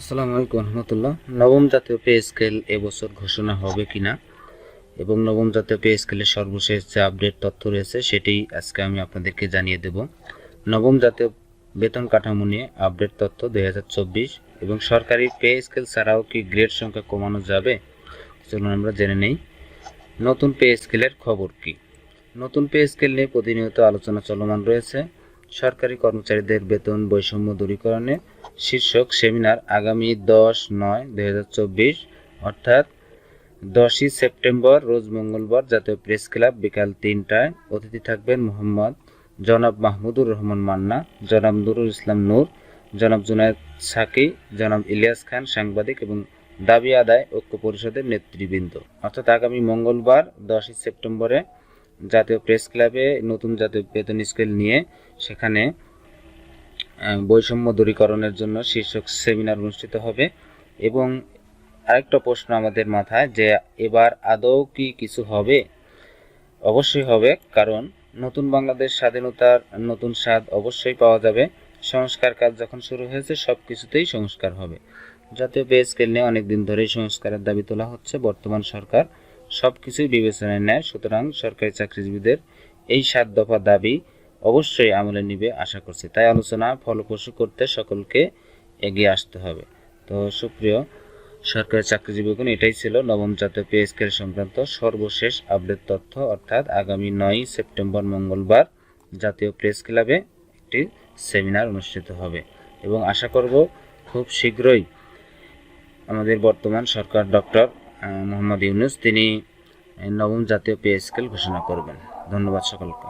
আসসালামু আলাইকুম রহমতুল্লাহ। নবম জাতীয় পে স্কেল এবছর ঘোষণা হবে কিনা? এবং নবম জাতীয় পে স্কেলের সর্বশেষ যে আপডেট তথ্য রয়েছে, সেটি আজকে আমি আপনাদেরকে জানিয়ে দেব। নবম জাতীয় বেতন কাঠামো নিয়ে আপডেট তথ্য দুই হাজার চব্বিশ। এবং সরকারি পে স্কেল ছাড়াও কি গ্রেড সংখ্যা কমানো যাবে? চলুন আমরা জেনে নেই। নতুন পে স্কেলের খবর কি? নতুন পে স্কেল নিয়ে প্রতিনিয়ত আলোচনা চলমান রয়েছে। সরকারি কর্মচারীদের বেতন বৈষম্য দূরীকরণে শীর্ষক সেমিনার আগামী দশ নয় দুই অর্থাৎ দশই সেপ্টেম্বর, রোজ মঙ্গলবার জাতীয় প্রেস ক্লাব বিকাল তিনটায়। অতিথি থাকবেন মোহাম্মদ জনাব মাহমুদুর রহমান মান্না, জনাব নুরুল ইসলাম নূর, জনাব জুনায়দ সাকি, জনাব ইলিয়াস খান সাংবাদিক এবং দাবি আদায় ঐক্য পরিষদের নেতৃবৃন্দ। অর্থাৎ আগামী মঙ্গলবার, দশই সেপ্টেম্বরে জাতীয় প্রেস ক্লাবে নতুন জাতীয় বেতন স্কেল নিয়ে সেখানে বৈষম্য দূরীকরণের জন্য শীর্ষক সেমিনার অনুষ্ঠিত হবে। এবং আরেকটা প্রশ্ন আমাদের মাথায় যে, এবার আদৌ কি কিছু হবে? অবশ্যই হবে, কারণ নতুন বাংলাদেশ স্বাধীনতার নতুন স্বাদ অবশ্যই পাওয়া যাবে। সংস্কার কাজ যখন শুরু হয়েছে সব কিছুতেই সংস্কার হবে। জাতীয় পে স্কেল নিয়ে অনেকদিন ধরেই সংস্কারের দাবি তোলা হচ্ছে বর্তমান সরকার। সব কিছুই বিবেচনায় নেয়, সুতরাং সরকারি চাকরিজীবীদের এই সাত দফা দাবি অবশ্যই আমলে নিবে, আশা করছি। তাই আলোচনা ফলপ্রসূ করতে সকলকে এগিয়ে আসতে হবে। তো সুপ্রিয় সরকারি চাকরিজীবীগণ এটাই ছিল নবম জাতীয় পে স্কেল সংক্রান্ত সর্বশেষ আপডেট তথ্য। অর্থাৎ আগামী নয়ই সেপ্টেম্বর মঙ্গলবার জাতীয় প্রেস ক্লাবে একটি সেমিনার অনুষ্ঠিত হবে। এবং আশা করব খুব শীঘ্রই আমাদের বর্তমান সরকার ডক্টর মোহাম্মদ ইউনুস, তিনি নবম জাতীয় পে স্কেল ঘোষণা করবেন। ধন্যবাদ সকলকে।